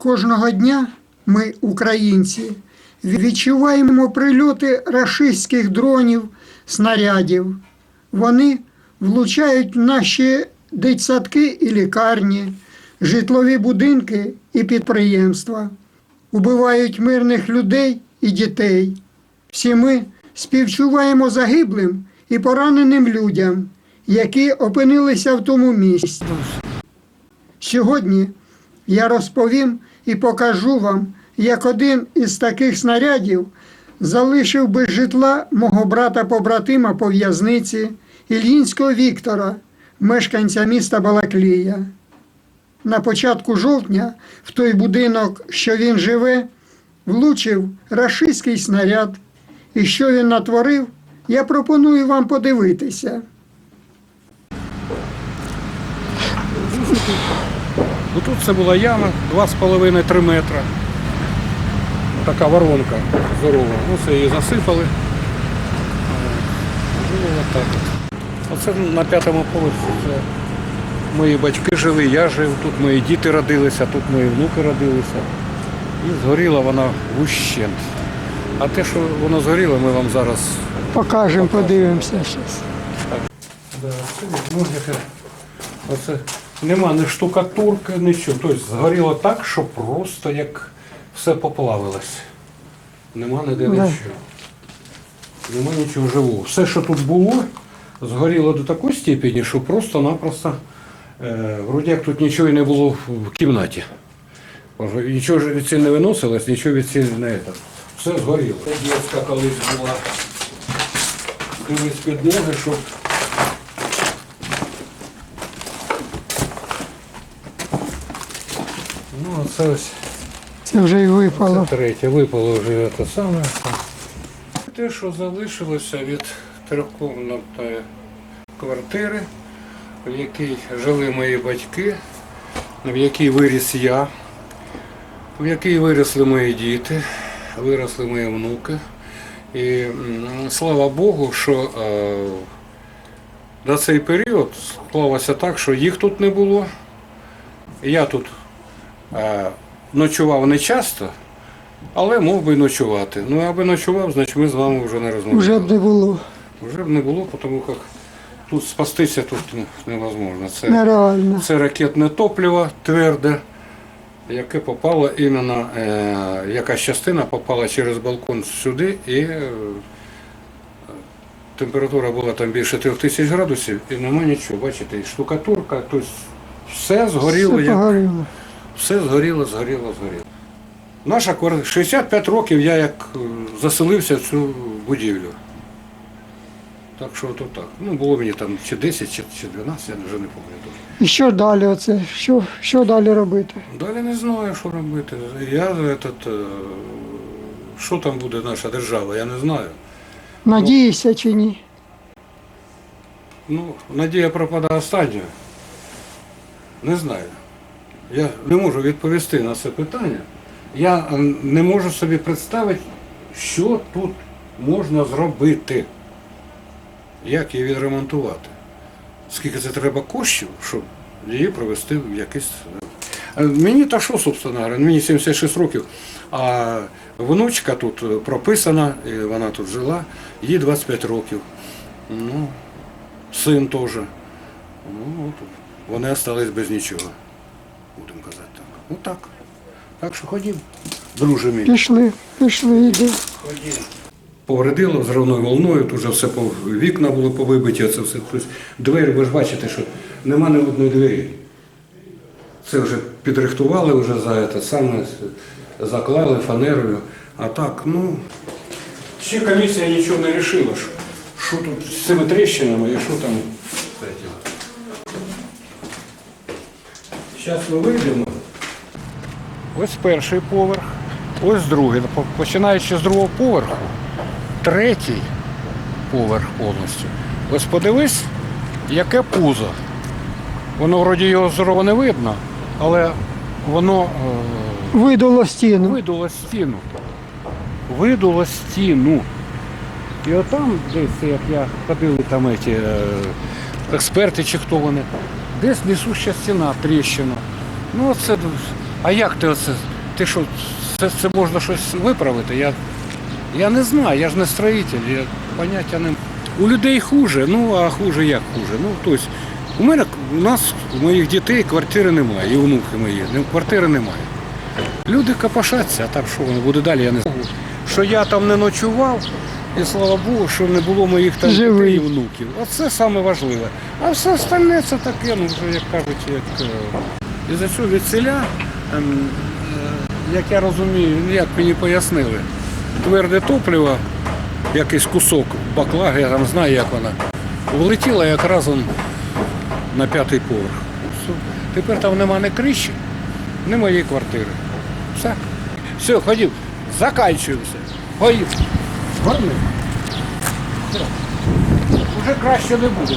Кожного дня ми, українці, відчуваємо прильоти рашистських дронів, снарядів. Вони влучають наші дитсадки і лікарні, житлові будинки і підприємства, убивають мирних людей і дітей. Всі ми співчуваємо загиблим і пораненим людям, які опинилися в тому місці. Сьогодні я розповім і покажу вам, як один із таких снарядів залишив без житла мого брата-побратима по в'язниці Ільїнського Віктора, мешканця міста Балаклія. На початку жовтня в той будинок, що він живе, влучив рашистський снаряд. І що він натворив, я пропоную вам подивитися. Ну тут це була яма 2,5-3 метра. Така воронка здорова. Ну це її засипали. Ну, так. Оце на п'ятому поверсі. Це мої батьки жили, я жив, тут мої діти родилися, тут мої внуки родилися. І згоріла вона вущент. А те, що воно згоріло, ми вам зараз Покажемо, подивимося зараз. Оце нема ні штукатурки, нічого. Тобто згоріло так, що просто як все поплавилось. Нема ніде Да. нічого. Нема нічого живого. Все, що тут було, згоріло до такої степені, що просто-напросто, е, вроді як тут нічого і не було в- кімнаті. Нічого від цього не виносилось, нічого від цього не це. Все згоріло. Це дітська колись була. Дивись під ноги, щоб Ну, це ось Це вже й випало. це третє. Випало вже те саме. Те, що залишилося від трьохкомнатної квартири, в якій жили мої батьки, в якій виріс я, в якій виросли мої діти, виросли мої внуки. І слава Богу, що е, на цей період склалося так, що їх тут не було. Я тут ночував не часто, але мог би ночувати. Ну, аби ночував, значить ми з вами вже не розмовляли. Вже б не було. Вже б не було, тому як тут спастися тут невозможно. Це, Нереально. це ракетне топливо тверде, яке попало іменно, е, якась частина попала через балкон сюди і е, температура була там більше трьох тисяч градусів і нема нічого. Бачите, і штукатурка, тобто все згоріло, Все як. Все згоріло, згоріло, згоріло. Наша квартира, 65 років я як е, заселився в цю будівлю. Так що то так. Ну, було мені там чи 10, чи, чи 12, я вже не пам'ятаю. І що далі оце? Що, що далі робити? Далі не знаю, що робити. Я этот, е, що там буде наша держава, я не знаю. Надієшся чи ні? Ну, надія пропадає останньою. Не знаю. Я не можу відповісти на це питання. Я е, не можу собі представити, що тут можна зробити. Як її відремонтувати. Скільки це треба коштів, щоб її провести в якийсь. Е, Мені та що, собственно говоря, мені 76 років, а внучка тут е, прописана, і вона тут жила, їй 25 років. Ну, син теж. Ну, вони залишились без нічого. Будемо казати так. Ну так. Так що ходім, друже мій. Пішли, пішли, йди. Ходім. Повредило взривною волною, тут вже все по вікна були повибиті, це все. Двері, ви ж бачите, що нема ні одної двері. Це вже підрихтували вже за це саме, заклали фанерою. А так, ну. Ще комісія нічого не вирішила, що, що тут з цими тріщинами і що там. з этим. Зараз ми вийдемо. Ось перший поверх, ось другий. Починаючи з другого поверху, третій поверх повністю. Ось подивись, яке пузо. Воно вроді його здорово не видно, але воно е, Видуло стіну. видуло стіну. Видуло стіну. І отам, десь, як я ходили там ці, е, експерти чи хто вони, десь несуща стіна, тріщина. Ну оце, а як ти оце ти що, це, це можна щось виправити? Я, я не знаю, я ж не строїтель, я поняття не. У людей хуже, ну а хуже як хуже. Ну, тобто, у мене у нас, у моїх дітей квартири немає, і внуки мої, квартири немає. Люди копошаться, а там що воно буде далі, я не знаю. Що я там не ночував, і слава Богу, що не було моїх там дітей і внуків. Оце саме важливе. А все остальне це таке, ну вже як кажуть, як. е, І за цього віціля, ем, е, як я розумію, ну, як мені пояснили, тверде топливо, якийсь кусок баклаги, я там знаю, як вона, влетіла якраз на п'ятий поверх. Тепер там нема ні криші, ні моєї квартири. Все. Все, ходів, заканчуємося. Ходів. Горни. Уже краще не буде.